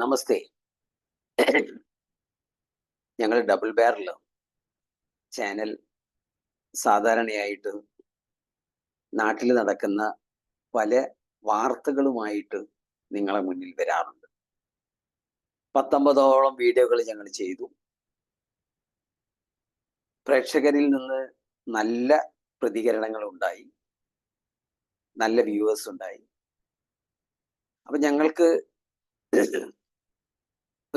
നമസ്തേ. ഞങ്ങൾ double barrel channel സാധാരണയായിട്ട് നാട്ടിൽ നടക്കുന്ന പല വാർത്തകളുമായിട്ട് നിങ്ങളെ മുന്നിൽ വരാറുണ്ട്. പത്തൊമ്പതോളം വീഡിയോകൾ ഞങ്ങൾ ചെയ്തു. പ്രേക്ഷകരിൽ നിന്ന് നല്ല പ്രതികരണങ്ങൾ ഉണ്ടായി. നല്ല വ്യൂവേഴ്സ് ഉണ്ടായി. അപ്പൊ ഞങ്ങൾക്ക്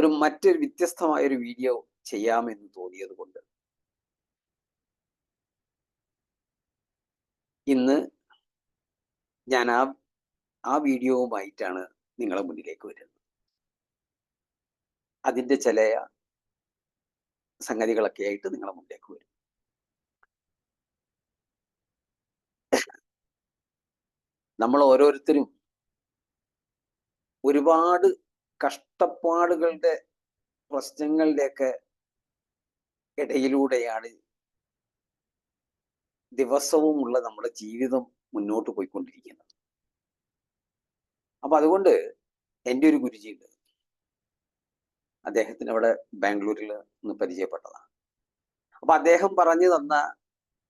ഒരു മറ്റൊരു വ്യത്യസ്തമായ ഒരു വീഡിയോ ചെയ്യാമെന്ന് തോന്നിയത് കൊണ്ട്. ഇന്ന് ഞാൻ ആ ആ വീഡിയോവുമായിട്ടാണ് നിങ്ങളെ മുന്നിലേക്ക് വരുന്നത്. അതിന്റെ ചില സംഗതികളൊക്കെ ആയിട്ട് നിങ്ങളെ മുന്നിലേക്ക് വരും. നമ്മൾ ഓരോരുത്തരും ഒരുപാട് കഷ്ടപ്പാടുകളുടെ പ്രശ്നങ്ങളുടെയൊക്കെ ഇടയിലൂടെയാണ് ദിവസവുമുള്ള നമ്മുടെ ജീവിതം മുന്നോട്ട് പോയിക്കൊണ്ടിരിക്കുന്നത്. അപ്പൊ അതുകൊണ്ട് എന്റെ ഒരു ഗുരുജി ഉണ്ട് അദ്ദേഹത്തിന് അവിടെ ബാംഗ്ലൂരിൽ ഒന്ന് പരിചയപ്പെട്ടതാണ്. അപ്പൊ അദ്ദേഹം പറഞ്ഞു തന്ന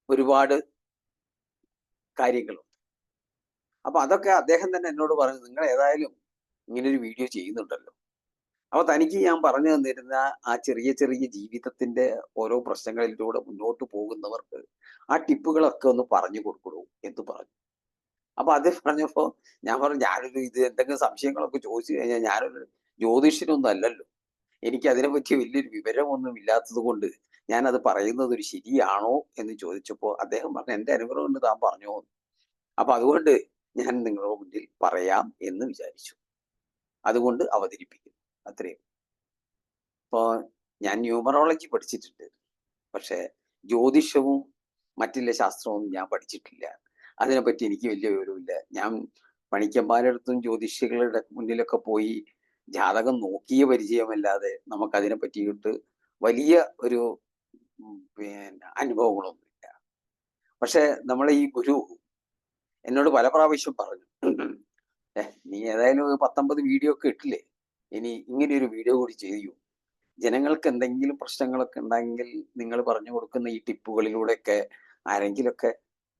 ഒരുപാട് കാര്യങ്ങളുണ്ട്. അപ്പൊ അതൊക്കെ അദ്ദേഹം തന്നെ എന്നോട് പറഞ്ഞു നിങ്ങൾ ഏതായാലും ഇങ്ങനെ ഒരു വീഡിയോ ചെയ്യുന്നുണ്ടല്ലോ. അപ്പൊ തനിക്ക് ഞാൻ പറഞ്ഞു തന്നിരുന്ന ആ ചെറിയ ചെറിയ ജീവിതത്തിന്റെ ഓരോ പ്രശ്നങ്ങളിലൂടെ മുന്നോട്ട് പോകുന്നവർക്ക് ആ ടിപ്പുകളൊക്കെ ഒന്ന് പറഞ്ഞു കൊടുക്കണു എന്ന് പറഞ്ഞു. അപ്പൊ അത് പറഞ്ഞപ്പോ ഞാൻ പറഞ്ഞു ഞാനൊരു ഇത് എന്തെങ്കിലും സംശയങ്ങളൊക്കെ ചോദിച്ചു കഴിഞ്ഞാൽ ഞാനൊരു ജ്യോതിഷനൊന്നും അല്ലല്ലോ. എനിക്ക് അതിനെപ്പറ്റി വലിയൊരു വിവരമൊന്നും ഇല്ലാത്തത് കൊണ്ട് ഞാൻ അത് പറയുന്നത് ഒരു ശരിയാണോ എന്ന് ചോദിച്ചപ്പോൾ അദ്ദേഹം പറഞ്ഞു എന്റെ അനുഗ്രഹം കൊണ്ട് താൻ പറഞ്ഞോ അപ്പൊ അതുകൊണ്ട് ഞാൻ നിങ്ങളുടെ മുന്നിൽ പറയാം എന്ന് വിചാരിച്ചു. അതുകൊണ്ട് അവതരിപ്പിക്കുന്നു. അത്രയും. ഇപ്പോ ഞാൻ ന്യൂമറോളജി പഠിച്ചിട്ടുണ്ട്. പക്ഷെ ജ്യോതിഷവും മറ്റുള്ള ശാസ്ത്രവും ഞാൻ പഠിച്ചിട്ടില്ല. അതിനെപ്പറ്റി എനിക്ക് വലിയ വിവരമില്ല ഞാൻ പണിക്കന്മാരടുത്തും ജ്യോതിഷികളുടെ മുന്നിലൊക്കെ പോയി ജാതകം നോക്കിയ പരിചയമല്ലാതെ നമുക്ക് അതിനെ പറ്റിയിട്ട് വലിയ ഒരു പിന്നെ അനുഭവങ്ങളൊന്നുമില്ല. പക്ഷെ നമ്മളെ ഈ ഗുരു എന്നോട് പല പ്രാവശ്യം പറഞ്ഞു. നീ ഏതായാലും പത്തൊമ്പത് വീഡിയോ ഒക്കെ ഇട്ടില്ലേ? ഇനി ഇങ്ങനെ ഒരു വീഡിയോ കൂടി ചെയ്യൂ. ജനങ്ങൾക്ക് എന്തെങ്കിലും പ്രശ്നങ്ങളൊക്കെ ഉണ്ടെങ്കിൽ നിങ്ങൾ പറഞ്ഞു കൊടുക്കുന്ന ഈ ടിപ്പുകളിലൂടെ ടിപ്പുകളിലൂടെയൊക്കെ ആരെങ്കിലുമൊക്കെ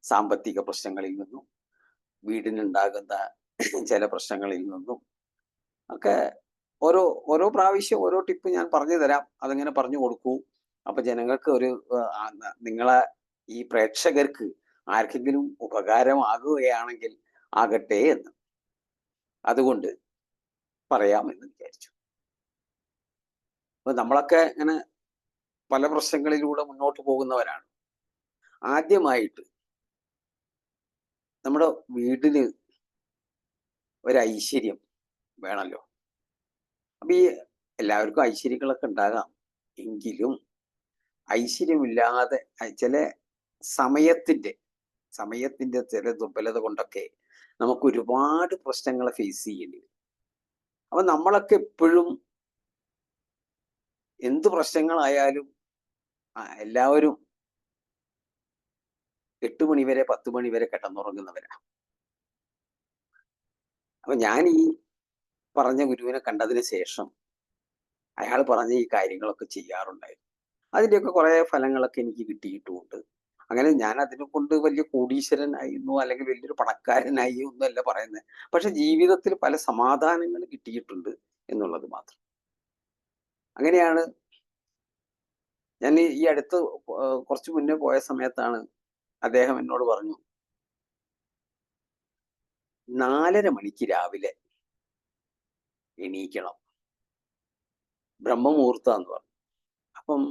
സാമ്പത്തിക പ്രശ്നങ്ങളിൽ നിന്നും വീടിനുണ്ടാകുന്ന ചില പ്രശ്നങ്ങളിൽ നിന്നും ഒക്കെ ഓരോ ഓരോ പ്രാവശ്യം ഓരോ ടിപ്പ് ഞാൻ പറഞ്ഞു തരാം. അതങ്ങനെ പറഞ്ഞു കൊടുക്കൂ. അപ്പൊ ജനങ്ങൾക്ക് ഒരു നിങ്ങളെ ഈ പ്രേക്ഷകർക്ക് ആർക്കെങ്കിലും ഉപകാരമാകുകയാണെങ്കിൽ ആകട്ടെ എന്ന്. അതുകൊണ്ട് പറയാമെന്ന് വിചാരിച്ചു. അപ്പൊ നമ്മളൊക്കെ ഇങ്ങനെ പല പ്രശ്നങ്ങളിലൂടെ മുന്നോട്ട് പോകുന്നവരാണ്. ആദ്യമായിട്ട് നമ്മുടെ വീടിന് ഒരു ഐശ്വര്യം വേണമല്ലോ അപ്പൊ ഈ എല്ലാവർക്കും ഐശ്വര്യങ്ങളൊക്കെ ഉണ്ടാകാം. എങ്കിലും ഐശ്വര്യമില്ലാതെ ചില സമയത്തിന്റെ സമയത്തിന്റെ ചില ദുർബലത കൊണ്ടൊക്കെ നമുക്ക് ഒരുപാട് പ്രശ്നങ്ങളെ ഫേസ് ചെയ്യേണ്ടി വരും. അപ്പൊ നമ്മളൊക്കെ എപ്പോഴും എന്ത് പ്രശ്നങ്ങളായാലും എല്ലാവരും എട്ട് മണി വരെ പത്ത് മണി വരെ കിടന്നുറങ്ങുന്നവരാ. അപ്പൊ ഞാൻ ഈ പറഞ്ഞ ഗുരുവിനെ കണ്ടതിന് ശേഷം അയാൾ പറഞ്ഞ ഈ കാര്യങ്ങളൊക്കെ ചെയ്യാറുണ്ടായിരുന്നു. അതിന്റെയൊക്കെ കുറേ ഫലങ്ങളൊക്കെ എനിക്ക് കിട്ടിയിട്ടുമുണ്ട്. അങ്ങനെ ഞാൻ അതിനെ കൊണ്ട് വലിയ കോടീശ്വരനായിരുന്നു അല്ലെങ്കിൽ വലിയൊരു പണക്കാരനായി ഒന്നുമല്ല പറയുന്നത്. പക്ഷെ ജീവിതത്തിൽ പല സമാധാനങ്ങൾ കിട്ടിയിട്ടുണ്ട് എന്നുള്ളത് മാത്രം. അങ്ങനെയാണ് ഞാൻ ഈ അടുത്ത് കുറച്ച് മുന്നേ പോയ സമയത്താണ് അദ്ദേഹം എന്നോട് പറഞ്ഞു നാലര മണിക്ക് രാവിലെ എണീക്കണം. ബ്രഹ്മമുഹൂർത്തം എന്ന് പറഞ്ഞു. അപ്പം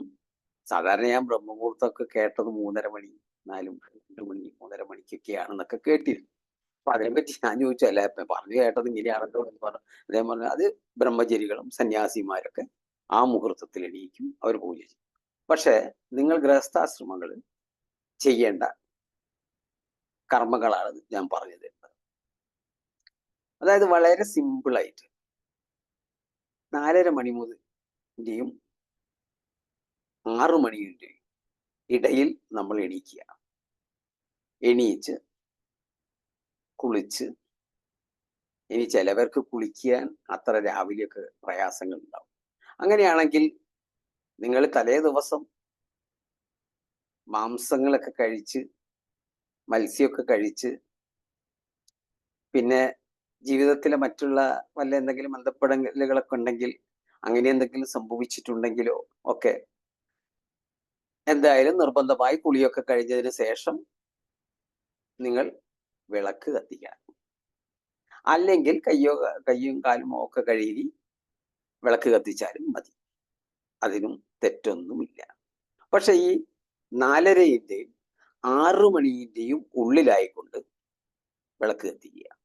സാധാരണ ഞാൻ ബ്രഹ്മമുഹൂർത്തമൊക്കെ കേട്ടത് മൂന്നര മണി നാലും രണ്ട് മണി മൂന്നര മണിക്കൊക്കെയാണെന്നൊക്കെ കേട്ടിരുന്നു. അപ്പൊ അതിനെപ്പറ്റി ഞാൻ ചോദിച്ചു അല്ല പറഞ്ഞു കേട്ടത് ഇങ്ങനെയാണല്ലോ എന്ന് പറഞ്ഞു. അദ്ദേഹം പറഞ്ഞു അത് ബ്രഹ്മചരികളും സന്യാസിമാരൊക്കെ ആ മുഹൂർത്തത്തിൽ എണീക്കും അവർ പൂജ ചെയ്യും. പക്ഷെ നിങ്ങൾ ഗൃഹസ്ഥാശ്രമങ്ങൾ ചെയ്യേണ്ട കർമ്മങ്ങളാണ് ഞാൻ പറഞ്ഞു തരുന്നത് അതായത് വളരെ സിമ്പിളായിട്ട് നാലര മണി മുതലിന്റെയും ആറു മണിയുടെ ഇടയിൽ നമ്മൾ എണീക്കുക. എണീച്ച് കുളിച്ച് ഇനി ചിലവർക്ക് കുളിക്കാൻ അത്ര രാവിലെയൊക്കെ പ്രയാസങ്ങൾ ഉണ്ടാവും അങ്ങനെയാണെങ്കിൽ നിങ്ങൾ തലേ ദിവസം മാംസങ്ങളൊക്കെ കഴിച്ച് മത്സ്യമൊക്കെ കഴിച്ച് പിന്നെ ജീവിതത്തിലെ മറ്റുള്ള വല്ല എന്തെങ്കിലും ബന്ധപ്പെടലുകളൊക്കെ ഉണ്ടെങ്കിൽ അങ്ങനെ എന്തെങ്കിലും സംഭവിച്ചിട്ടുണ്ടെങ്കിലോ ഒക്കെ എന്തായാലും നിർബന്ധമായി കുളിയൊക്കെ കഴിഞ്ഞതിന് ശേഷം നിങ്ങൾ വിളക്ക് കത്തിക്കണം. അല്ലെങ്കിൽ കയ്യോ കയ്യും കാലും ഒക്കെ കഴുകി വിളക്ക് കത്തിച്ചാലും മതി. അതിനും തെറ്റൊന്നുമില്ല. പക്ഷെ ഈ നാലരയിന്റെയും ആറു മണിന്റെയും ഉള്ളിലായിക്കൊണ്ട് വിളക്ക് കത്തിക്കുക.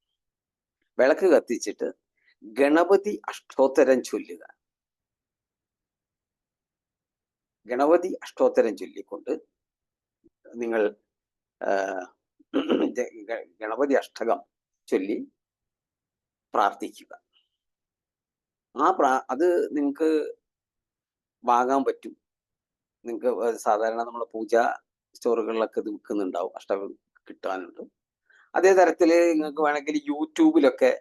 വിളക്ക് കത്തിച്ചിട്ട് ഗണപതി അഷ്ടോത്തരം ചൊല്ലുക. ഗണപതി അഷ്ടോത്തരം ചൊല്ലിക്കൊണ്ട് നിങ്ങൾ ഗണപതി അഷ്ടകം ചൊല്ലി പ്രാർത്ഥിക്കുക. ആ പ്രാ അത് നിങ്ങൾക്ക് വാങ്ങാൻ പറ്റും. നിങ്ങൾക്ക് സാധാരണ നമ്മളെ പൂജ സ്റ്റോറുകളിലൊക്കെ ഇത് വിൽക്കുന്നുണ്ടാവും അഷ്ടകം കിട്ടാനുണ്ട്. അതേ തരത്തിൽ നിങ്ങൾക്ക് വേണമെങ്കിൽ യൂട്യൂബിലൊക്കെ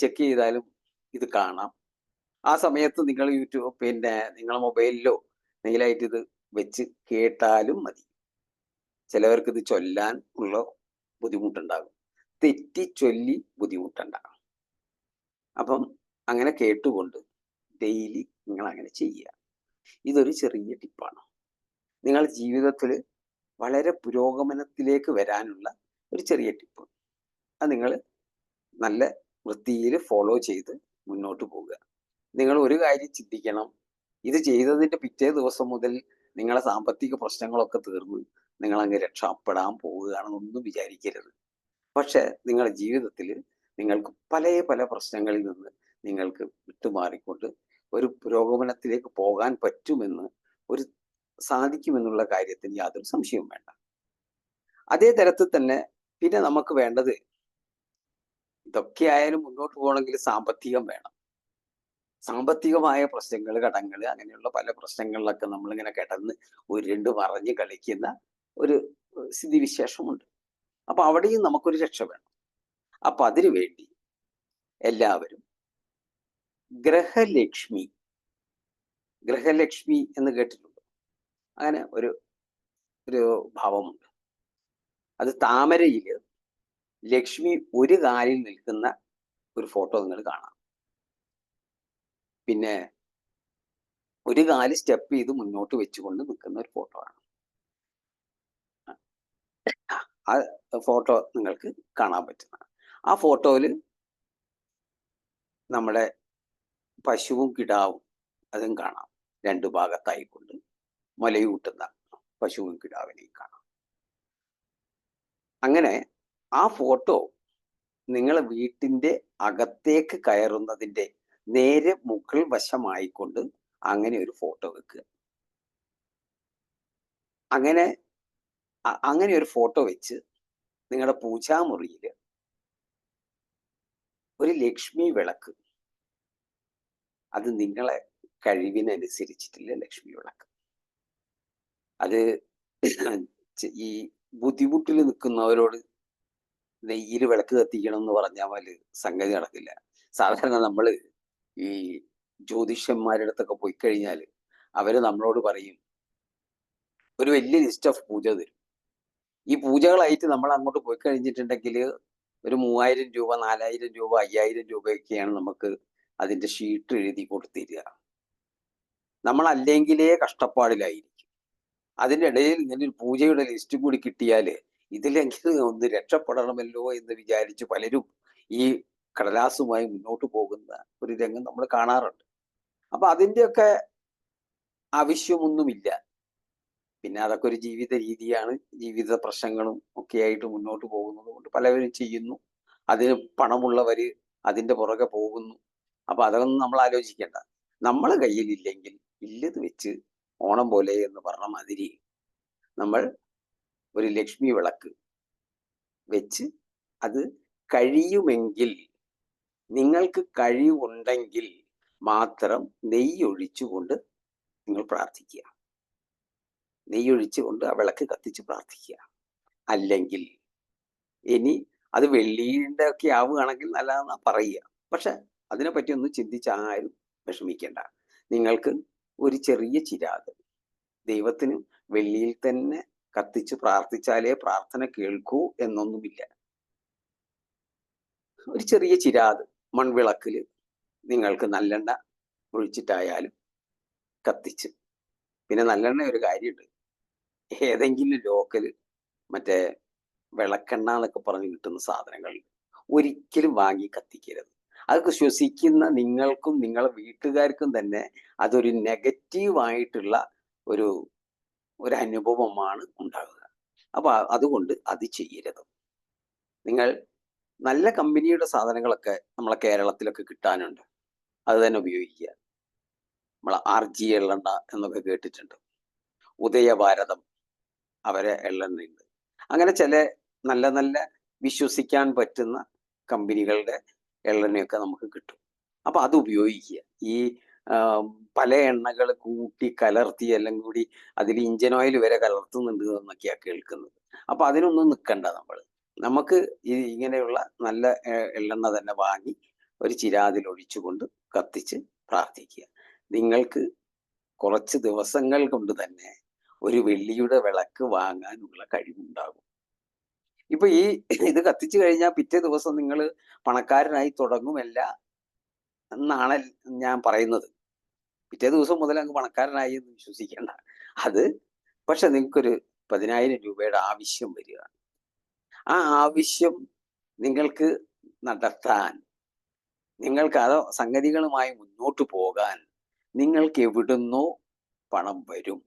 ചെക്ക് ചെയ്താലും ഇത് കാണാം. ആ സമയത്ത് നിങ്ങൾ യൂട്യൂബ് പിന്നെ നിങ്ങളെ മൊബൈലിലോ എന്തെങ്കിലായിട്ട് ഇത് വെച്ച് കേട്ടാലും മതി. ചിലവർക്ക് ഇത് ചൊല്ലാൻ ഉള്ള ബുദ്ധിമുട്ടുണ്ടാകും. തെറ്റി ചൊല്ലി ബുദ്ധിമുട്ടുണ്ടാകും. അപ്പം അങ്ങനെ കേട്ടുകൊണ്ട് ഡെയിലി നിങ്ങൾ അങ്ങനെ ചെയ്യുക. ഇതൊരു ചെറിയ ടിപ്പാണ് നിങ്ങൾ ജീവിതത്തിൽ വളരെ പുരോഗമനത്തിലേക്ക് വരാനുള്ള ഒരു ചെറിയ ടിപ്പ് അത് നിങ്ങൾ നല്ല വൃത്തിയിൽ ഫോളോ ചെയ്ത് മുന്നോട്ട് പോവുക നിങ്ങൾ ഒരു കാര്യം ചിന്തിക്കണം. ഇത് ചെയ്തതിന്റെ പിറ്റേ ദിവസം മുതൽ നിങ്ങളെ സാമ്പത്തിക പ്രശ്നങ്ങളൊക്കെ തീർന്നു നിങ്ങൾ അങ്ങ് രക്ഷപ്പെടാൻ പോവുകയാണെന്നൊന്നും വിചാരിക്കരുത്. പക്ഷെ നിങ്ങളുടെ ജീവിതത്തിൽ നിങ്ങൾക്ക് പല പല പ്രശ്നങ്ങളിൽ നിന്ന് നിങ്ങൾക്ക് വിട്ടുമാറിക്കൊണ്ട് ഒരു പുരോഗമനത്തിലേക്ക് പോകാൻ പറ്റുമെന്ന് ഒരു സാധിക്കുമെന്നുള്ള കാര്യത്തിന് യാതൊരു സംശയവും വേണ്ട. അതേ തരത്തിൽ തന്നെ പിന്നെ നമുക്ക് വേണ്ടത് ഇതൊക്കെ ആയാലും മുന്നോട്ട് പോകണമെങ്കിൽ സാമ്പത്തികം വേണം. സാമ്പത്തികമായ പ്രശ്നങ്ങൾ കടങ്ങൾ അങ്ങനെയുള്ള പല പ്രശ്നങ്ങളിലൊക്കെ നമ്മളിങ്ങനെ കിടന്ന് രണ്ട് മറഞ്ഞ് കളിക്കുന്ന ഒരു സ്ഥിതിവിശേഷമുണ്ട്. അപ്പൊ അവിടെയും നമുക്കൊരു രക്ഷ വേണം. അപ്പൊ അതിനു വേണ്ടി എല്ലാവരും ഗ്രഹലക്ഷ്മി ഗ്രഹലക്ഷ്മി എന്ന് കേട്ടിട്ടുണ്ട്? അങ്ങനെ ഒരു ഒരു ഭാവമുണ്ട്. അത് താമരയിൽ ലക്ഷ്മി ഒരു കാലിൽ നിൽക്കുന്ന ഒരു ഫോട്ടോ നിങ്ങൾ കാണാം. പിന്നെ ഒരു കാൽ സ്റ്റെപ്പ് ചെയ്ത് മുന്നോട്ട് വെച്ചുകൊണ്ട് നിൽക്കുന്ന ഒരു ഫോട്ടോ ആണ്. ആ ഫോട്ടോ നിങ്ങൾക്ക് കാണാൻ പറ്റുന്ന ആ ഫോട്ടോയിൽ നമ്മുടെ പശുവും കിടാവും അതും കാണാം. രണ്ടു ഭാഗത്തായിക്കൊണ്ട് മലയൂട്ടുന്ന പശുവും കിടാവിനെയും കാണാം. അങ്ങനെ ആ ഫോട്ടോ നിങ്ങളെ വീട്ടിന്റെ അകത്തേക്ക് കയറുന്നതിന്റെ നേരെ മുകൾ വശമായിക്കൊണ്ട് അങ്ങനെ ഒരു ഫോട്ടോ വെക്കുക. അങ്ങനെ അങ്ങനെ ഒരു ഫോട്ടോ വെച്ച് നിങ്ങളുടെ പൂജാമുറിയിൽ ഒരു ലക്ഷ്മി വിളക്ക് അത് നിങ്ങളെ കഴിവിനനുസരിച്ചിട്ടില്ല ലക്ഷ്മി വിളക്ക്. അത് ഈ ബുദ്ധിമുട്ടിൽ നിൽക്കുന്നവരോട് നെയ്യിൽ വിളക്ക് കത്തിക്കണം എന്ന് പറഞ്ഞാൽ സംഗതി നടക്കില്ല. സാധാരണ നമ്മൾ ഈ ജ്യോതിഷന്മാരുടെ അടുത്തൊക്കെ പോയി കഴിഞ്ഞാൽ അവർ നമ്മളോട് പറയും ഒരു വലിയ ലിസ്റ്റ് ഓഫ് പൂജ തരും. ഈ പൂജകളായിട്ട് നമ്മൾ അങ്ങോട്ട് പോയി കഴിഞ്ഞിട്ടുണ്ടെങ്കിൽ ഒരു മൂവായിരം രൂപ നാലായിരം രൂപ അയ്യായിരം രൂപയൊക്കെയാണ് നമുക്ക് അതിന്റെ ഷീട്ട് എഴുതി കൊടുത്തിരിക. നമ്മൾ അല്ലെങ്കിലേ കഷ്ടപ്പാടിലായിരിക്കും. അതിന്റെ ഇടയിൽ ഇങ്ങനെ ഒരു പൂജയുടെ ലിസ്റ്റ് കൂടി കിട്ടിയാൽ ഇതിലെങ്കിലും ഒന്ന് രക്ഷപ്പെടണമല്ലോ എന്ന് വിചാരിച്ച് പലരും ഈ കടലാസുമായി മുന്നോട്ട് പോകുന്ന ഒരു രംഗം നമ്മൾ കാണാറുണ്ട്. അപ്പൊ അതിന്റെയൊക്കെ ആവശ്യമൊന്നുമില്ല. പിന്നെ അതൊക്കെ ഒരു ജീവിത രീതിയാണ്. ജീവിത പ്രശ്നങ്ങളും ഒക്കെ ആയിട്ട് മുന്നോട്ട് പോകുന്നത് കൊണ്ട് പലവരും ചെയ്യുന്നു. അതിന് പണമുള്ളവര് അതിന്റെ പുറകെ പോകുന്നു. അപ്പൊ അതൊന്നും നമ്മൾ ആലോചിക്കേണ്ട. നമ്മളെ കയ്യിലില്ലെങ്കിൽ ഇല്ലത് വെച്ച് ഓണം പോലെ എന്ന് പറഞ്ഞ മാതിരി നമ്മൾ ഒരു ലക്ഷ്മി വിളക്ക് വെച്ച് അത് കഴിയുമെങ്കിൽ നിങ്ങൾക്ക് കഴിവുണ്ടെങ്കിൽ മാത്രം നെയ്യൊഴിച്ചുകൊണ്ട് നിങ്ങൾ പ്രാർത്ഥിക്കുക. നെയ്യൊഴിച്ചുകൊണ്ട് ആ വിളക്ക് കത്തിച്ച് പ്രാർത്ഥിക്കുക. അല്ലെങ്കിൽ ഇനി അത് വെള്ളിയുടെ ഒക്കെ ആവുകയാണെങ്കിൽ നല്ലതെന്നാ പറയുക. പക്ഷെ അതിനെപ്പറ്റി ഒന്നും ചിന്തിച്ച് ആരും വിഷമിക്കേണ്ട. നിങ്ങൾക്ക് ഒരു ചെറിയ ചിരാത് ദൈവത്തിന് വെള്ളിയിൽ തന്നെ കത്തിച്ച് പ്രാർത്ഥിച്ചാലേ പ്രാർത്ഥന കേൾക്കൂ എന്നൊന്നുമില്ല. ഒരു ചെറിയ ചിരാത് മൺവിളക്കിൽ നിങ്ങൾക്ക് നല്ലെണ്ണ ഒഴിച്ചിട്ടായാലും കത്തിച്ച്. പിന്നെ നല്ലെണ്ണ ഒരു കാര്യമുണ്ട് ഏതെങ്കിലും ലോക്കൽ മറ്റേ വിളക്കെണ്ണ എന്നൊക്കെ പറഞ്ഞ് കിട്ടുന്ന സാധനങ്ങൾ ഒരിക്കലും വാങ്ങി കത്തിക്കരുത്. അതൊക്കെ ശ്വസിക്കുന്ന നിങ്ങൾക്കും നിങ്ങളെ വീട്ടുകാർക്കും തന്നെ അതൊരു നെഗറ്റീവായിട്ടുള്ള ഒരു ഒരു അനുഭവമാണ് ഉണ്ടാകുക അപ്പൊ അതുകൊണ്ട് അത് ചെയ്യരുത്. നിങ്ങൾ നല്ല കമ്പനിയുടെ സാധനങ്ങളൊക്കെ നമ്മളെ കേരളത്തിലൊക്കെ കിട്ടാനുണ്ട്. അത് തന്നെ ഉപയോഗിക്കുക. നമ്മളെ ആർ ജി എള്ളെണ്ണ എന്നൊക്കെ കേട്ടിട്ടുണ്ട്. ഉദയഭാരതം അവരെ എള്ളെണ്ണയുണ്ട്. അങ്ങനെ ചില നല്ല നല്ല വിശ്വസിക്കാൻ പറ്റുന്ന കമ്പനികളുടെ എള്ളെണ്ണയൊക്കെ നമുക്ക് കിട്ടും. അപ്പൊ അത് ഉപയോഗിക്കുക. ഈ പല എണ്ണകൾ കൂട്ടി കലർത്തി എല്ലാം കൂടി അതിൽ ഇഞ്ചൻ ഓയിൽ വരെ കലർത്തുന്നുണ്ട് എന്നൊക്കെയാണ് കേൾക്കുന്നത്. അപ്പൊ അതിനൊന്നും നിൽക്കണ്ട നമ്മൾ നമുക്ക് ഈ ഇങ്ങനെയുള്ള നല്ല എള്ളെണ്ണ തന്നെ വാങ്ങി ഒരു ചിരാതിൽ ഒഴിച്ചുകൊണ്ട് കത്തിച്ച് പ്രാർത്ഥിക്കുക. നിങ്ങൾക്ക് കുറച്ച് ദിവസങ്ങൾ കൊണ്ട് തന്നെ ഒരു വെള്ളിയുടെ വിളക്ക് വാങ്ങാനുള്ള കഴിവുണ്ടാകും. ഇപ്പൊ ഈ ഇത് കത്തിച്ചു കഴിഞ്ഞാൽ പിറ്റേ ദിവസം നിങ്ങൾ പണക്കാരനായി തുടങ്ങുമല്ല എന്നാണ് ഞാൻ പറയുന്നത്. പിറ്റേ ദിവസം മുതൽ അങ്ങ് പണക്കാരനായി എന്ന് വിശ്വസിക്കേണ്ട. അത് പക്ഷെ നിങ്ങൾക്കൊരു പതിനായിരം രൂപയുടെ ആവശ്യം വരികയാണ്. ആ ആവശ്യം നിങ്ങൾക്ക് നടത്താൻ നിങ്ങൾക്ക് അത് സംഗതികളുമായി മുന്നോട്ട് പോകാൻ നിങ്ങൾക്ക് എവിടുന്നോ പണം വരും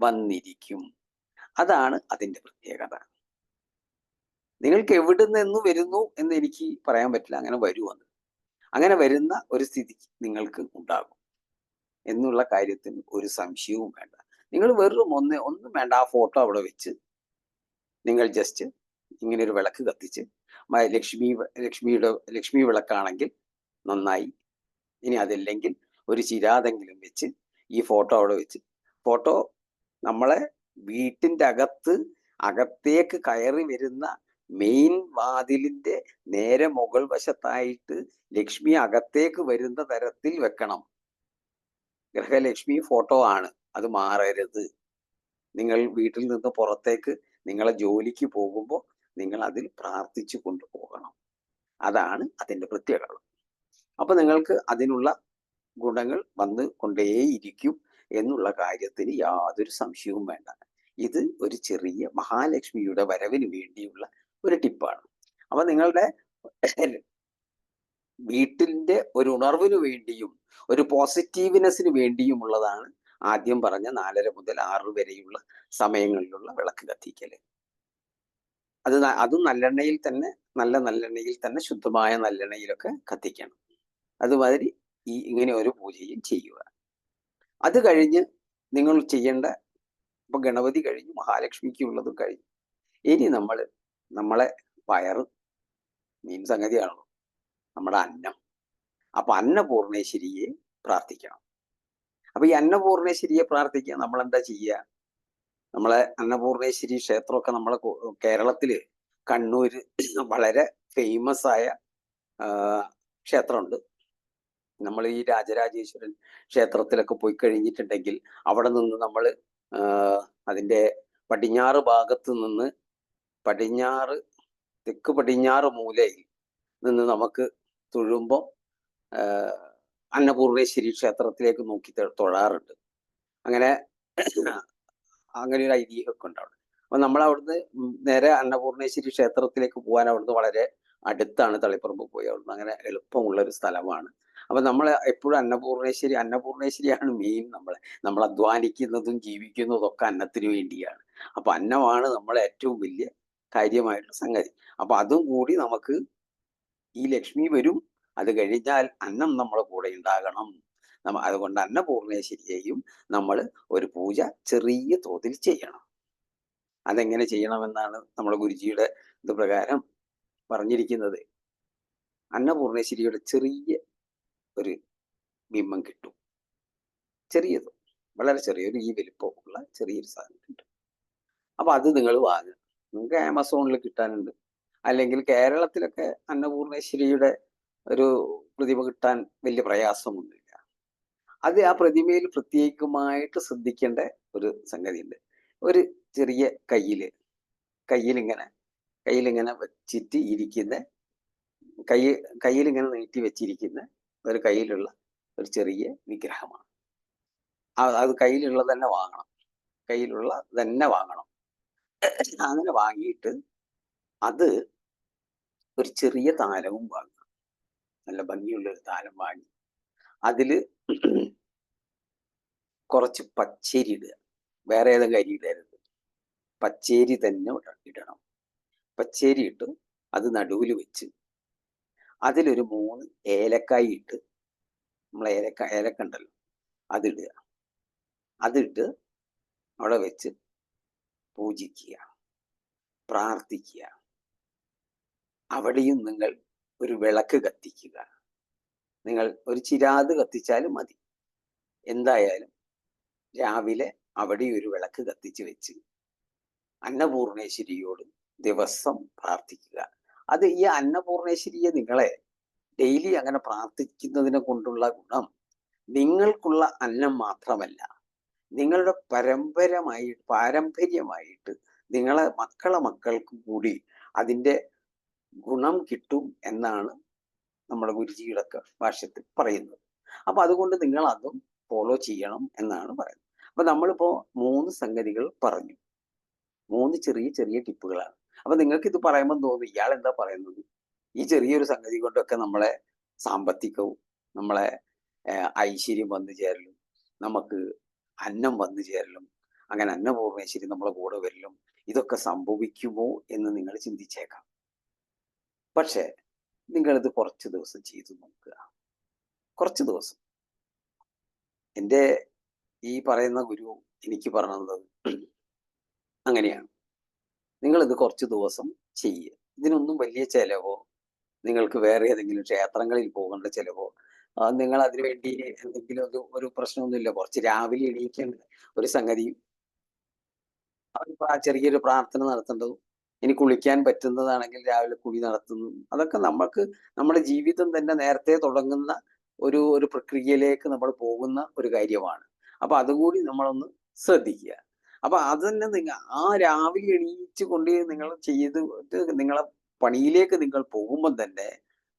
വന്നിരിക്കും. അതാണ് അതിന്റെ പ്രത്യേകത. നിങ്ങൾക്ക് എവിടെ നിന്ന് വരുന്നു എന്ന് എനിക്ക് പറയാൻ പറ്റില്ല. അങ്ങനെ വരുമെന്ന് അങ്ങനെ വരുന്ന ഒരു സ്ഥിതി നിങ്ങൾക്ക് ഉണ്ടാകും. എന്നുള്ള കാര്യത്തിന് ഒരു സംശയവും വേണ്ട. നിങ്ങൾ വെറും ഒന്ന് ഒന്നും വേണ്ട. ആ ഫോട്ടോ അവിടെ വെച്ച് നിങ്ങൾ ജസ്റ്റ് ഇങ്ങനെ ഒരു വിളക്ക് കത്തിച്ച് ലക്ഷ്മി ലക്ഷ്മിയുടെ ലക്ഷ്മി വിളക്കാണെങ്കിൽ നന്നായി. ഇനി അതല്ലെങ്കിൽ ഒരു ചിരാതെങ്കിലും വെച്ച് ഈ ഫോട്ടോ അവിടെ വെച്ച്. ഫോട്ടോ നമ്മളെ വീട്ടിന്റെ അകത്ത് അകത്തേക്ക് കയറി വരുന്ന മെയിൻ വാതിലിന്റെ നേരെ മുകൾ വശത്തായിട്ട് ലക്ഷ്മി അകത്തേക്ക് വരുന്ന തരത്തിൽ വെക്കണം. ഗ്രഹലക്ഷ്മി ഫോട്ടോ ആണ്. അത് മാറരുത്. നിങ്ങൾ വീട്ടിൽ നിന്ന് പുറത്തേക്ക് നിങ്ങളെ ജോലിക്ക് പോകുമ്പോൾ നിങ്ങൾ അതിൽ പ്രാർത്ഥിച്ചു കൊണ്ടുപോകണം അതാണ് അതിന്റെ പ്രത്യേകത. അപ്പൊ നിങ്ങൾക്ക് അതിനുള്ള ഗുണങ്ങൾ വന്ന് കൊണ്ടേയിരിക്കും എന്നുള്ള കാര്യത്തിന് യാതൊരു സംശയവും വേണ്ട. ഇത് ഒരു ചെറിയ മഹാലക്ഷ്മിയുടെ വരവിന് വേണ്ടിയുള്ള ഒരു ടിപ്പാണ്. അപ്പൊ നിങ്ങളുടെ വീട്ടിന്റെ ഒരു ഉണർവിന് വേണ്ടിയും ഒരു പോസിറ്റീവ്നെസ്സിന് വേണ്ടിയുമുള്ളതാണ് ആദ്യം പറഞ്ഞ നാലര മുതൽ ആറ് വരെയുള്ള സമയങ്ങളിലുള്ള വിളക്ക് കത്തിക്കൽ. അത് അതും നല്ലെണ്ണയിൽ തന്നെ നല്ല നല്ലെണ്ണയിൽ തന്നെ ശുദ്ധമായ നല്ലെണ്ണയിലൊക്കെ കത്തിക്കണം. അതുമാതിരി ഈ ഇങ്ങനെ ഒരു പൂജയും ചെയ്യുക. അത് കഴിഞ്ഞ് നിങ്ങൾ ചെയ്യേണ്ട ഇപ്പൊ ഗണപതി കഴിഞ്ഞു മഹാലക്ഷ്മിക്ക് ഉള്ളതും കഴിഞ്ഞു. ഇനി നമ്മൾ നമ്മളെ വയറ് മീൻ സംഗതിയാണല്ലോ. നമ്മുടെ അന്നം. അപ്പൊ അന്നപൂർണേശ്വരിയെ പ്രാർത്ഥിക്കണം. അപ്പൊ ഈ അന്നപൂർണേശ്വരിയെ പ്രാർത്ഥിക്കാൻ നമ്മൾ എന്താ ചെയ്യുക? നമ്മളെ അന്നപൂർണേശ്വരി ക്ഷേത്രമൊക്കെ നമ്മളെ കേരളത്തിൽ കണ്ണൂര് വളരെ ഫേമസ് ആയ ക്ഷേത്രമുണ്ട്. നമ്മൾ ഈ രാജരാജേശ്വരൻ ക്ഷേത്രത്തിലൊക്കെ പോയി കഴിഞ്ഞിട്ടുണ്ടെങ്കിൽ അവിടെ നിന്ന് നമ്മൾ അതിന്റെ പടിഞ്ഞാറ് ഭാഗത്ത് നിന്ന് പടിഞ്ഞാറ് തെക്ക് പടിഞ്ഞാറ് മൂലയിൽ നിന്ന് നമുക്ക് തൊഴുമ്പോൾ അന്നപൂർണേശ്വരി ക്ഷേത്രത്തിലേക്ക് നോക്കി തൊഴാറുണ്ട്. അങ്ങനെ അങ്ങനെ ഒരു ഐതിഹ്യമൊക്കെ ഉണ്ട് അവിടെ അപ്പൊ നമ്മൾ അവിടുന്ന് നേരെ അന്നപൂർണേശ്വരി ക്ഷേത്രത്തിലേക്ക് പോകാൻ അവിടുന്ന് വളരെ അടുത്താണ് തളിപ്പറമ്പ് പോയി. അവിടുന്ന് അങ്ങനെ എളുപ്പമുള്ള ഒരു സ്ഥലമാണ്. അപ്പൊ നമ്മൾ എപ്പോഴും അന്നപൂർണേശ്വരി അന്നപൂർണേശ്വരിയാണ് മെയിൻ നമ്മളെ. നമ്മൾ അധ്വാനിക്കുന്നതും ജീവിക്കുന്നതും ഒക്കെ അന്നത്തിന് വേണ്ടിയാണ്. അപ്പൊ അന്നമാണ് നമ്മളെ ഏറ്റവും വലിയ കാര്യമായിട്ടുള്ള സംഗതി. അപ്പൊ അതും കൂടി നമുക്ക് ഈ ലക്ഷ്മി വരും. അത് കഴിഞ്ഞാൽ അന്നം നമ്മളെ കൂടെ ഉണ്ടാകണം. അതുകൊണ്ട് അന്നപൂർണേശ്വരിയെയും നമ്മൾ ഒരു പൂജ ചെറിയ തോതിൽ ചെയ്യണം. അതെങ്ങനെ ചെയ്യണമെന്നാണ് നമ്മുടെ ഗുരുജിയുടെ ഇത് പ്രകാരം പറഞ്ഞിരിക്കുന്നത്. അന്നപൂർണേശ്വരിയുടെ ചെറിയ ഒരു ബിംബം കിട്ടും. ചെറിയത്. വളരെ ചെറിയൊരു ഈ വലിപ്പമുള്ള ചെറിയൊരു സാധനം കിട്ടും. അപ്പൊ അത് നിങ്ങൾ വാങ്ങുക. നിങ്ങൾക്ക് ആമസോണിൽ കിട്ടാനുണ്ട്. അല്ലെങ്കിൽ കേരളത്തിലൊക്കെ അന്നപൂർണേശ്വരിയുടെ ഒരു പ്രതിമ കിട്ടാൻ വലിയ പ്രയാസമൊന്നുമില്ല അത് ആ പ്രതിമയിൽ പ്രത്യേകമായിട്ട് ശ്രദ്ധിക്കേണ്ട ഒരു സംഗതിയുണ്ട്. ഒരു ചെറിയ കയ്യിൽ കയ്യിലിങ്ങനെ കയ്യിലിങ്ങനെ വെച്ചിട്ട് ഇരിക്കുന്ന കൈ കയ്യിലിങ്ങനെ നീട്ടി വെച്ചിരിക്കുന്ന ഒരു കയ്യിലുള്ള ഒരു ചെറിയ വിഗ്രഹമാണ്. അത് കയ്യിലുള്ളത് തന്നെ വാങ്ങണം. കയ്യിലുള്ള തന്നെ വാങ്ങണം. അങ്ങനെ വാങ്ങിയിട്ട് അത് ഒരു ചെറിയ താരവും വാങ്ങണം നല്ല ഭംഗിയുള്ള ഒരു താരം വാങ്ങി അതിൽ കുറച്ച് പച്ചരി ഇടുക. വേറെ ഏതെങ്കിലും അരി ഇടരുത് പച്ചേരി തന്നെ ഇട- ഇടണം. പച്ചേരി ഇട്ട് അത് നടുവിൽ വെച്ച് അതിലൊരു മൂന്ന് ഏലക്കായി ഇട്ട് നമ്മൾ ഏലക്ക ഏലക്ക ഉണ്ടല്ലോ അതിടുക അതിട്ട് അവിടെ വെച്ച് പൂജിക്കുക പ്രാർത്ഥിക്കുക. അവിടെയും നിങ്ങൾ ഒരു വിളക്ക് കത്തിക്കുക. നിങ്ങൾ ഒരു ചിരാത് കത്തിച്ചാലും മതി. എന്തായാലും രാവിലെ അവിടെ ഒരു വിളക്ക് കത്തിച്ച് വെച്ച് അന്നപൂർണേശ്വരിയോട് ദിവസം പ്രാർത്ഥിക്കുക. അത് ഈ അന്നപൂർണേശ്വരിയെ നിങ്ങളെ ഡെയിലി അങ്ങനെ പ്രാർത്ഥിക്കുന്നതിനെ കൊണ്ടുള്ള ഗുണം നിങ്ങൾക്കുള്ള അന്നം മാത്രമല്ല നിങ്ങളുടെ പരമ്പരമായി പാരമ്പര്യമായിട്ട് നിങ്ങളെ മക്കളെ മക്കൾക്കും കൂടി അതിന്റെ ഗുണം കിട്ടും എന്നാണ് നമ്മുടെ ഗുരുജിയുടെയൊക്കെ ഭാഷത്തിൽ പറയുന്നത്. അപ്പൊ അതുകൊണ്ട് നിങ്ങൾ അതും ഫോളോ ചെയ്യണം എന്നാണ് പറയുന്നത്. അപ്പൊ നമ്മളിപ്പോ മൂന്ന് സംഗതികൾ പറഞ്ഞു. മൂന്ന് ചെറിയ ചെറിയ ടിപ്പുകളാണ്. അപ്പൊ നിങ്ങൾക്ക് ഇത് പറയുമ്പോൾ തോന്നും ഇയാൾ എന്താ പറയുന്നത്? ഈ ചെറിയൊരു സംഗതി കൊണ്ടൊക്കെ നമ്മളെ സാമ്പത്തികവും നമ്മളെ ഐശ്വര്യം വന്നു ചേരലും നമുക്ക് അന്നം വന്നു ചേരലും അങ്ങനെ അന്നപൂർണേശ്വരി നമ്മളെ കൂടെ വരലും ഇതൊക്കെ സംഭവിക്കുമോ എന്ന് നിങ്ങൾ ചിന്തിച്ചേക്കാം. പക്ഷേ നിങ്ങളിത് കുറച്ച് ദിവസം ചെയ്തു നോക്കുക. കുറച്ച് ദിവസം. എന്റെ ഈ പറയുന്ന ഗുരു എനിക്ക് പറഞ്ഞത് അങ്ങനെയാണ്. നിങ്ങളിത് കുറച്ച് ദിവസം ചെയ്യുക ഇതിനൊന്നും വലിയ ചിലവോ നിങ്ങൾക്ക് വേറെ ഏതെങ്കിലും ക്ഷേത്രങ്ങളിൽ പോകേണ്ട ചിലവോ നിങ്ങൾ അതിനുവേണ്ടി എന്തെങ്കിലും ഒരു ഒരു പ്രശ്നമൊന്നുമില്ല. കുറച്ച് രാവിലെ എണീക്കേണ്ട ഒരു സംഗതിയും. ഒരു ചെറിയൊരു പ്രാർത്ഥന നടത്തേണ്ടതും ഇനി കുളിക്കാൻ പറ്റുന്നതാണെങ്കിൽ രാവിലെ കുളി നടത്തുന്നു. അതൊക്കെ നമുക്ക് നമ്മുടെ ജീവിതം തന്നെ നേരത്തെ തുടങ്ങുന്ന ഒരു ഒരു പ്രക്രിയയിലേക്ക് നമ്മൾ പോകുന്ന ഒരു കാര്യമാണ്. അപ്പൊ അതുകൂടി നമ്മളൊന്ന് ശ്രദ്ധിക്കുക. അപ്പൊ അത് തന്നെ നിങ്ങൾ ആ രാവിലെ എണീച്ചു കൊണ്ട് നിങ്ങൾ ചെയ്ത് നിങ്ങളെ പണിയിലേക്ക് നിങ്ങൾ പോകുമ്പോൾ തന്നെ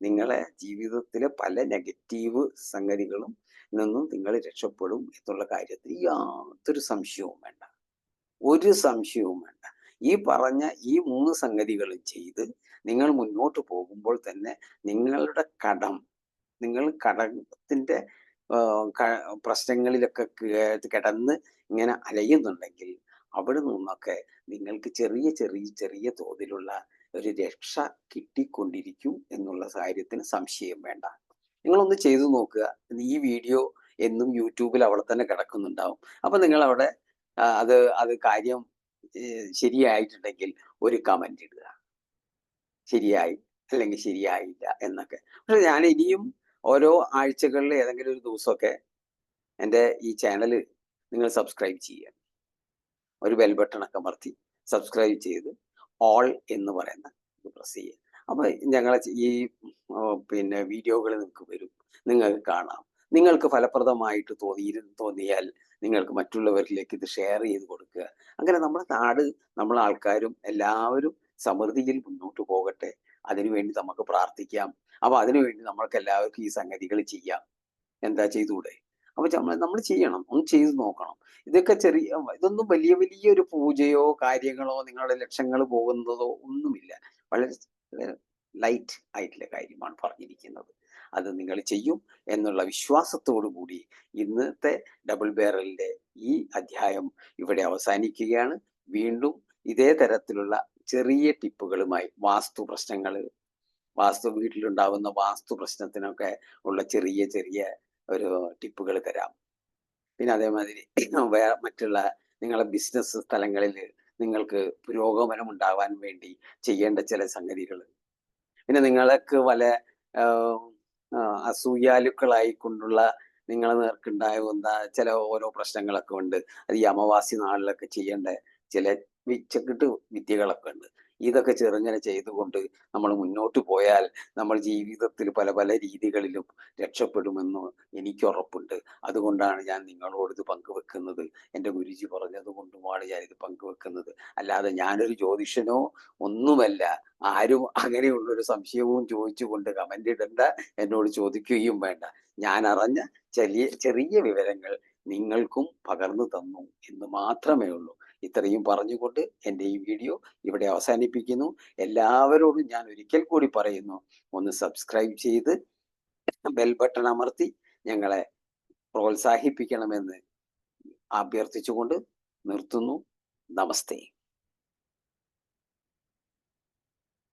നിങ്ങളെ ജീവിതത്തിലെ പല നെഗറ്റീവ് സംഗതികളും നിന്നും നിങ്ങൾ രക്ഷപ്പെടും എന്നുള്ള കാര്യത്തിൽ യാതൊരു സംശയവും വേണ്ട. ഒരു സംശയവും വേണ്ട. ഈ പറഞ്ഞ ഈ മൂന്ന് സംഗതികൾ ചെയ്ത് നിങ്ങൾ മുന്നോട്ട് പോകുമ്പോൾ തന്നെ നിങ്ങളുടെ കടം നിങ്ങൾ കടത്തിന്റെ പ്രശ്നങ്ങളിലൊക്കെ കിടന്ന് ഇങ്ങനെ അലയുന്നുണ്ടെങ്കിൽ അവിടെ നിന്നൊക്കെ നിങ്ങൾക്ക് ചെറിയ ചെറിയ ചെറിയ തോതിലുള്ള ഒരു രക്ഷ കിട്ടിക്കൊണ്ടിരിക്കും എന്നുള്ള കാര്യത്തിന് സംശയം വേണ്ട. നിങ്ങളൊന്ന് ചെയ്തു നോക്കുക. ഈ വീഡിയോ എന്നും യൂട്യൂബിൽ അവിടെ തന്നെ കിടക്കുന്നുണ്ടാവും. അപ്പൊ നിങ്ങൾ അവിടെ അത് അത് കാര്യം ശരിയായിട്ടുണ്ടെങ്കിൽ ഒരു കമന്റ് ഇടുക. ശരിയായി അല്ലെങ്കിൽ ശരിയായില്ല എന്നൊക്കെ. പക്ഷെ ഞാൻ ഇനിയും ഓരോ ആഴ്ചകളിൽ ഏതെങ്കിലും ഒരു ദിവസമൊക്കെ എന്റെ ഈ ചാനൽ നിങ്ങൾ സബ്സ്ക്രൈബ് ചെയ്യുക. ഒരു ബെൽ ബട്ടൺ ഒക്കെ അമർത്തി സബ്സ്ക്രൈബ് ചെയ്ത് ഓൾ എന്ന് പറയുന്ന പ്രസ് ചെയ്യുക. അപ്പോൾ ഞങ്ങളെ ഈ പിന്നെ വീഡിയോകൾ നിങ്ങൾക്ക് വരും. നിങ്ങൾക്ക് കാണാം. നിങ്ങൾക്ക് ഫലപ്രദമായിട്ട് തോന്നി തോന്നിയാൽ നിങ്ങൾക്ക് മറ്റുള്ളവരിലേക്ക് ഇത് ഷെയർ ചെയ്ത് കൊടുക്കുക. അങ്ങനെ നമ്മുടെ നാട് നമ്മളെ ആൾക്കാരും എല്ലാവരും സമൃദ്ധിയിൽ മുന്നോട്ട് പോകട്ടെ. അതിനുവേണ്ടി നമുക്ക് പ്രാർത്ഥിക്കാം. അപ്പൊ അതിനുവേണ്ടി നമ്മൾക്ക് എല്ലാവർക്കും ഈ സംഗതികൾ ചെയ്യാം. എന്താ ചെയ്തൂടെ അപ്പൊ നമ്മൾ നമ്മൾ ചെയ്യണം. ഒന്ന് ചെയ്ത് നോക്കണം. ഇതൊക്കെ ചെറിയ ഇതൊന്നും വലിയ വലിയ ഒരു പൂജയോ കാര്യങ്ങളോ നിങ്ങളുടെ ലക്ഷ്യങ്ങൾ പോകുന്നതോ ഒന്നുമില്ല. വളരെ ലൈറ്റ് ആയിട്ടുള്ള കാര്യമാണ് പറഞ്ഞിരിക്കുന്നത്. അത് നിങ്ങൾ ചെയ്യും എന്നുള്ള വിശ്വാസത്തോടു കൂടി ഇന്നത്തെ ഡബിൾ ബാരലിന്റെ ഈ അധ്യായം ഇവിടെ അവസാനിക്കുകയാണ്. വീണ്ടും ഇതേ തരത്തിലുള്ള ചെറിയ ടിപ്പുകളുമായി വാസ്തു പ്രശ്നങ്ങൾ വാസ്തു വീട്ടിലുണ്ടാവുന്ന വാസ്തു പ്രശ്നത്തിനൊക്കെ ഉള്ള ചെറിയ ചെറിയ ഒരു ടിപ്പുകൾ തരാം. പിന്നെ അതേമാതിരി വേറെ മറ്റുള്ള നിങ്ങളെ ബിസിനസ് സ്ഥലങ്ങളിൽ നിങ്ങൾക്ക് പുരോഗമനം ഉണ്ടാവാൻ വേണ്ടി ചെയ്യേണ്ട ചില സംഗതികൾ. പിന്നെ നിങ്ങൾക്ക് വല്ല ആഹ്, ആഹ്, അസൂയാലുക്കളായി കൊണ്ടുള്ള നിങ്ങളെ നേർക്കുണ്ടാകുന്ന ചില ഓരോ പ്രശ്നങ്ങളൊക്കെ ഉണ്ട്. അത് ഈ അമാവാസി നാളിലൊക്കെ ചെയ്യേണ്ട ചില വിച്ചക്കിട്ട് വിദ്യകളൊക്കെ ഉണ്ട്. ഇതൊക്കെ ചെറുങ്ങനെ ചെയ്തുകൊണ്ട് നമ്മൾ മുന്നോട്ട് പോയാൽ നമ്മൾ ജീവിതത്തിൽ പല പല രീതികളിലും രക്ഷപ്പെടുമെന്ന് എനിക്ക് ഉറപ്പുണ്ട് അതുകൊണ്ടാണ് ഞാൻ നിങ്ങളോട് ഇത് പങ്കുവെക്കുന്നത്. എന്റെ ഗുരുജി പറഞ്ഞത് കൊണ്ടുമാണ് ഞാൻ ഇത് പങ്കുവെക്കുന്നത്. അല്ലാതെ ഞാനൊരു ജ്യോതിഷനോ ഒന്നുമല്ല. ആരും അങ്ങനെയുള്ളൊരു സംശയവും ചോദിച്ചുകൊണ്ട് കമന്റ് ഇടണ്ട. എന്നോട് ചോദിക്കുകയും വേണ്ട. ഞാൻ അറിഞ്ഞ ചെറിയ ചെറിയ വിവരങ്ങൾ നിങ്ങൾക്കും പകർന്നു തന്നു എന്ന് മാത്രമേ ഉള്ളൂ. ഇത്രയും പറഞ്ഞുകൊണ്ട് എന്റെ ഈ വീഡിയോ ഇവിടെ അവസാനിപ്പിക്കുന്നു. എല്ലാവരോടും ഞാൻ ഒരിക്കൽ കൂടി പറയുന്നു ഒന്ന് സബ്സ്ക്രൈബ് ചെയ്ത് ബെൽ ബട്ടൺ അമർത്തി ഞങ്ങളെ പ്രോത്സാഹിപ്പിക്കണമെന്ന് അഭ്യർത്ഥിച്ചുകൊണ്ട് നിർത്തുന്നു. നമസ്തേ.